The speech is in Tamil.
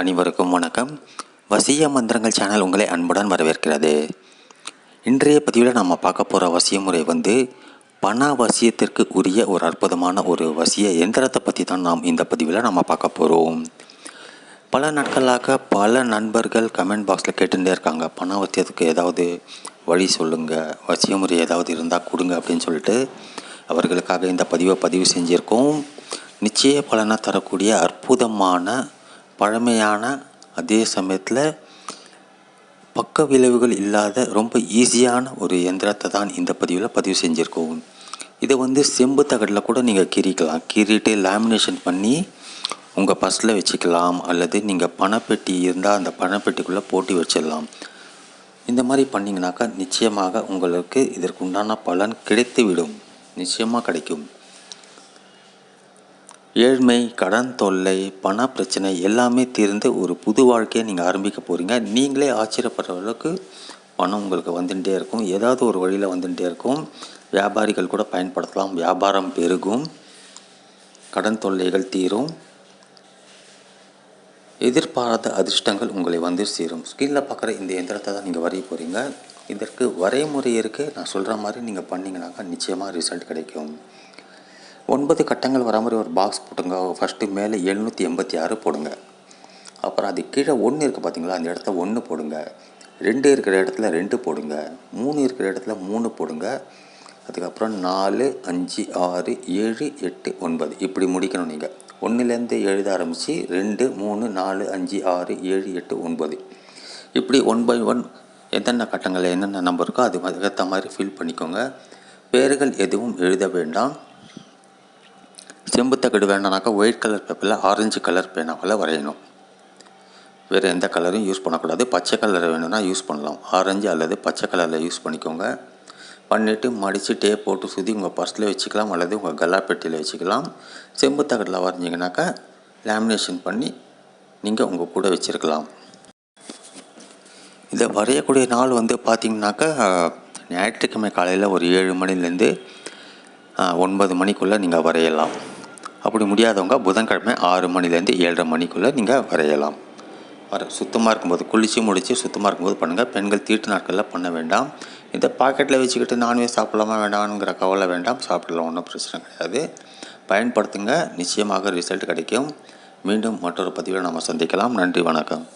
அனைவருக்கும் வணக்கம். வசிய மந்திரங்கள் சேனல் உங்களை அன்புடன் வரவேற்கிறது. இன்றைய பதிவில் நம்ம பார்க்க போகிற வசிய முறை வந்து பண வசியத்திற்கு உரிய ஒரு அற்புதமான ஒரு வசிய எந்திரத்தை பற்றி தான் நாம் இந்த பதிவில் நம்ம பார்க்க போகிறோம் பல நாட்களாக பல நண்பர்கள் கமெண்ட் பாக்ஸில் கேட்டுட்டே இருக்காங்க. பண வசியத்துக்கு ஏதாவது வழி சொல்லுங்கள் வசிய முறை ஏதாவது இருந்தால் கொடுங்க அப்படின்னு சொல்லிட்டு அவர்களுக்காக இந்த பதிவை பதிவு செஞ்சுருக்கோம். நிச்சய பலனை தரக்கூடிய அற்புதமான பழமையான அதே சமயத்தில் பக்க விளைவுகள் இல்லாத ரொம்ப ஈஸியான ஒரு எந்திரத்தை தான் இந்த பதிவில் பதிவு செஞ்சுருக்கோம். இதை வந்து செம்பு தகடில் கூட நீங்கள் கீறிக்கலாம். கீறிட்டு லேமினேஷன் பண்ணி உங்கள் பர்ஸில் வச்சுக்கலாம். அல்லது நீங்கள் பணப்பெட்டி இருந்தால் அந்த பணப்பெட்டிக்குள்ளே போட்டி வச்சிடலாம். இந்த மாதிரி பண்ணிங்கனாக்கா நிச்சயமாக உங்களுக்கு இதற்கு உண்டான பலன் கிடைத்துவிடும். நிச்சயமாக கிடைக்கும். ஏழ்மை கடன் தொல்லை பண பிரச்சனை எல்லாமே தீர்ந்து ஒரு புது வாழ்க்கையை நீங்கள் ஆரம்பிக்க போகிறீங்க நீங்களே ஆச்சரியப்படுற அளவுக்கு பணம் உங்களுக்கு வந்துட்டே இருக்கும். ஏதாவது ஒரு வழியில் வந்துட்டே இருக்கும். வியாபாரிகள் கூட பயன்படுத்தலாம். வியாபாரம் பெருகும். கடன் தொல்லைகள் தீரும். எதிர்பாராத அதிர்ஷ்டங்கள் உங்களை வந்து சேரும். ஸ்கிரீனில் பார்க்குற இந்த எந்திரத்தை தான் நீங்கள் வரைய போகிறீங்க இதற்கு வரைமுறை இருக்குது நான் சொல்கிற மாதிரி நீங்கள் பண்ணிங்கனாக்கா நிச்சயமாக ரிசல்ட் கிடைக்கும். ஒன்பது கட்டங்கள் வர மாதிரி ஒரு பாக்ஸ் போட்டுங்க. ஃபஸ்ட்டு மேலே எழுநூற்றி எண்பத்தி ஆறு போடுங்க. அப்புறம் அது கீழே ஒன்று இருக்குது பார்த்தீங்களா அந்த இடத்துல ஒன்று போடுங்க. ரெண்டு இருக்கிற இடத்துல ரெண்டு போடுங்க. மூணு இருக்கிற இடத்துல மூணு போடுங்க. அதுக்கப்புறம் நாலு அஞ்சு ஆறு ஏழு எட்டு ஒன்பது. இப்படி முடிக்கணும் நீங்கள் ஒன்றுலேருந்து எழுத ஆரம்பித்து ரெண்டு மூணு நாலு அஞ்சு ஆறு ஏழு எட்டு ஒன்பது. இப்படி ஒன் பை ஒன் என்னென்ன கட்டங்களில் என்னென்ன நம்பர் இருக்கோ அது அதுக்கேற்ற மாதிரி ஃபில் பண்ணிக்கோங்க. பேர்கள் எதுவும் எழுத வேண்டாம். செம்பு தகடு வேண்டாம்னாக்கா ஒயிட் கலர் பேப்பரில் ஆரஞ்சு கலர் பேனாவில் வரையணும். வேறு எந்த கலரும் யூஸ் பண்ணக்கூடாது. பச்சை கலர் வேணும்னா யூஸ் பண்ணலாம். ஆரஞ்சு அல்லது பச்சை கலரில் யூஸ் பண்ணிக்கோங்க. பண்ணிவிட்டு மடித்து டேப் போட்டு சுற்றி உங்கள் பர்ஸில் வச்சுக்கலாம். அல்லது உங்கள் கல்லா பெட்டியில் வச்சுக்கலாம். செம்பு தகடில் வரைஞ்சிங்கனாக்கா லேமினேஷன் பண்ணி நீங்கள் உங்கள் கூட வச்சுருக்கலாம். இதை வரையக்கூடிய நாள் வந்து பார்த்திங்கனாக்கா ஞாயிற்றுக்கிழமை காலையில் ஒரு ஏழு மணிலேருந்து ஒன்பது மணிக்குள்ளே நீங்கள் வரையலாம். அப்படி முடியாதவங்க புதன்கிழமை ஆறு மணிலேருந்து ஏழரை மணிக்குள்ளே நீங்கள் வரையலாம். வர சுத்தமாக இருக்கும்போது குளித்து முடித்து சுத்தமாக இருக்கும்போது பண்ணுங்கள் பெண்கள் தீட்டு நாட்களில் பண்ண வேண்டாம். இதை பாக்கெட்டில் வச்சுக்கிட்டு நான்வெஜ் சாப்பிடலாமா வேண்டாம்ங்கிற கவலை வேண்டாம். சாப்பிடலாம் ஒன்றும் பிரச்சனை கிடையாது. பயன்படுத்துங்க. நிச்சயமாக ரிசல்ட் கிடைக்கும். மீண்டும் மற்றொரு பதிவில் நம்ம சந்திக்கலாம். நன்றி வணக்கம்.